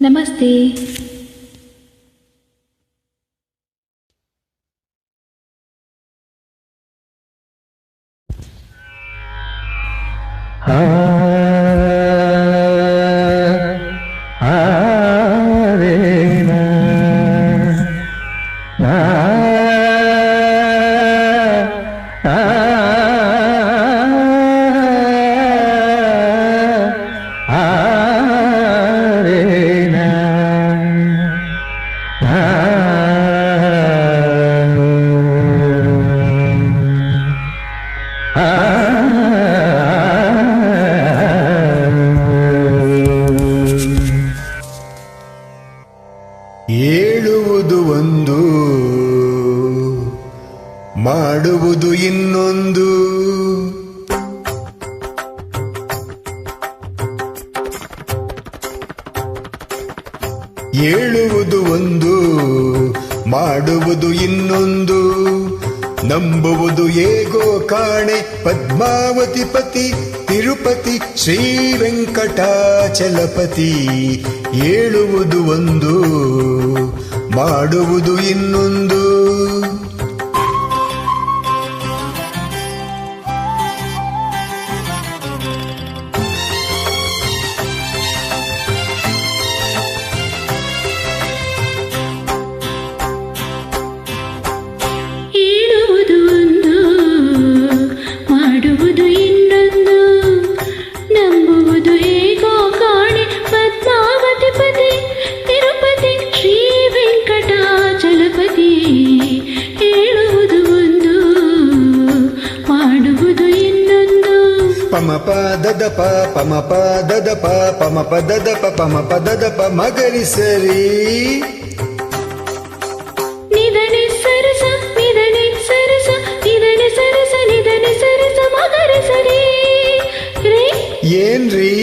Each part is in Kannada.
Namaste. ಹೇಳುವುದು ಒಂದು, ಮಾಡುವುದು ಇನ್ನೊಂದು. ಹೇಳುವುದು ಒಂದು, ಮಾಡುವುದು ಇನ್ನೊಂದು. ನಂಬುವುದು ಹೇಗೋ ಕಾಣೆ ಪದ್ಮಾವತಿ ಪತಿ ತಿರುಪತಿ ಶ್ರೀ ವೆಂಕಟಾಚಲಪತಿ ಹೇಳುವುದು ಒಂದು. ಮಾಡುವುದು ಇನ್ನೊಂದು. ಪ ಮಗರಿ ಸರಿ ನಿಧನೆ ಸರಸ ನಿಧನೆ ಸರಸ ನಿಧನೆ ಸರಸ ನಿಧನೆ ಸರಸ ಮಗರ ಸರಿ ರೇ ಏನ್ರಿ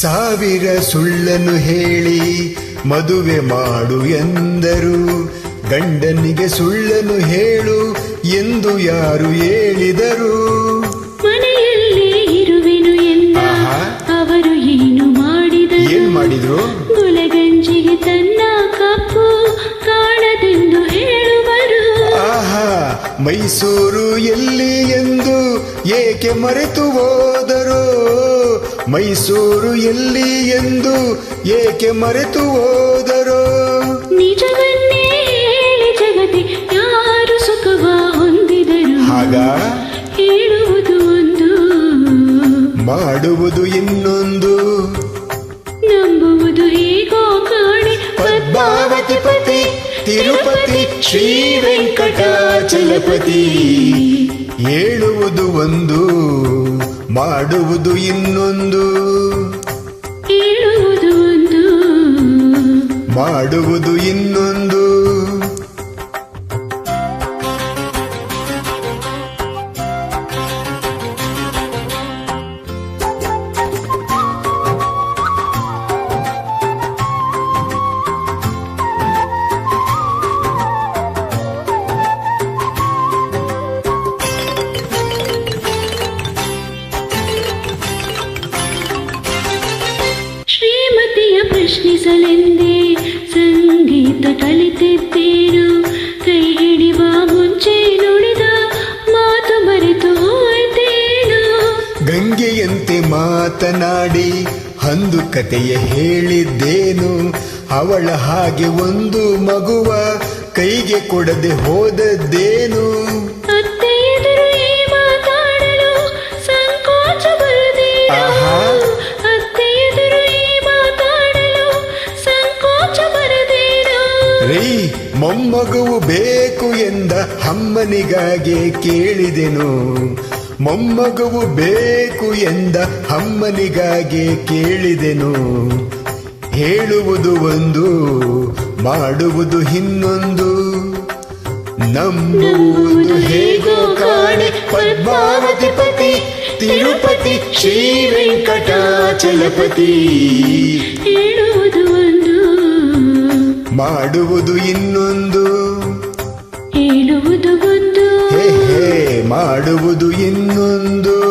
ಸಾವಿರ ಸುಳ್ಳನ್ನು ಹೇಳಿ ಮದುವೆ ಮಾಡು ಎಂದರು. ಗಂಡನಿಗೆ ಸುಳ್ಳನ್ನು ಹೇಳು ಎಂದು ಯಾರು ಹೇಳಿದರು. ಮನೆಯಲ್ಲೇ ಇರುವೆನು ಎಂದ. ಅವರು ಏನು ಮಾಡಿದರು? ಏನ್ ಮಾಡಿದ್ರು? ಗುಲಗಂಜಿಗೆ ತನ್ನ ಕಪ್ಪು ಕಾಣದೆಂದು ಹೇಳುವರು. ಆಹಾ ಮೈಸೂರು ಎಲ್ಲಿ ಎಂದು ಏಕೆ ಮರೆತು ಹೋದರು? ಮೈಸೂರು ಎಲ್ಲಿ ಎಂದು ಏಕೆ ಮರೆತು ಹೋದರು? ನಿಜವನ್ನೇ ಜಗತಿ ಯಾರು ಸುಖವ ಹೊಂದಿದರು? ಆಗ? ಹೇಳುವುದು ಒಂದು. ಮಾಡುವುದು ಇನ್ನೊಂದು. ನಂಬುವುದು ಹೇಗೋ ಕಾಣೆ. ಪದ್ಮಾವತಿ ಪತಿ ತಿರುಪತಿ ಶ್ರೀ ವೆಂಕಟಾಚಲಪತಿ ಹೇಳುವುದು ಒಂದು. ಮಾಡುವುದು ಇನ್ನೊಂದು. ಕೇಳುವುದು ಒಂದು. ಮಾಡುವುದು ಇನ್ನೊಂದು. ಪ್ರಶ್ನಿಸಲೆಂದೇ ಸಂಗೀತ ಕಲಿತಿದ್ದೇನು. ಕೈ ಹಿಡಿವ ಮುಂಚೆ ನುಡಿದ ಮಾತು ಮರೆತು ಗಂಗೆಯಂತೆ ಮಾತನಾಡಿ ಅಂದು ಕತೆಯ ಹೇಳಿದ್ದೇನು. ಅವಳ ಹಾಗೆ ಒಂದು ಮಗುವ ಕೈಗೆ ಕೊಡದೆ ಹೋದದ್ದೇನು. ಮೊಮ್ಮಗುವು ಬೇಕು ಎಂದ ಅಮ್ಮನಿಗಾಗಿ ಕೇಳಿದೆನು. ಮೊಮ್ಮಗುವು ಬೇಕು ಎಂದ ಅಮ್ಮನಿಗಾಗಿ ಕೇಳಿದೆನು. ಹೇಳುವುದು ಒಂದು, ಮಾಡುವುದು ಇನ್ನೊಂದು. ನಂಬುವುದು ಹೇಗೋ ಕಾಣೆ ಪದ್ಮಾವತಿ ಪತಿ, ತಿರುಪತಿ ಶ್ರೀ ವೆಂಕಟಾಚಲಪತಿ ಮಾಡುವುದು ಇನ್ನೊಂದು. ಹೇಳುವುದು ಒಂದು ಹೇ ಹೇ ಮಾಡುವುದು ಇನ್ನೊಂದು.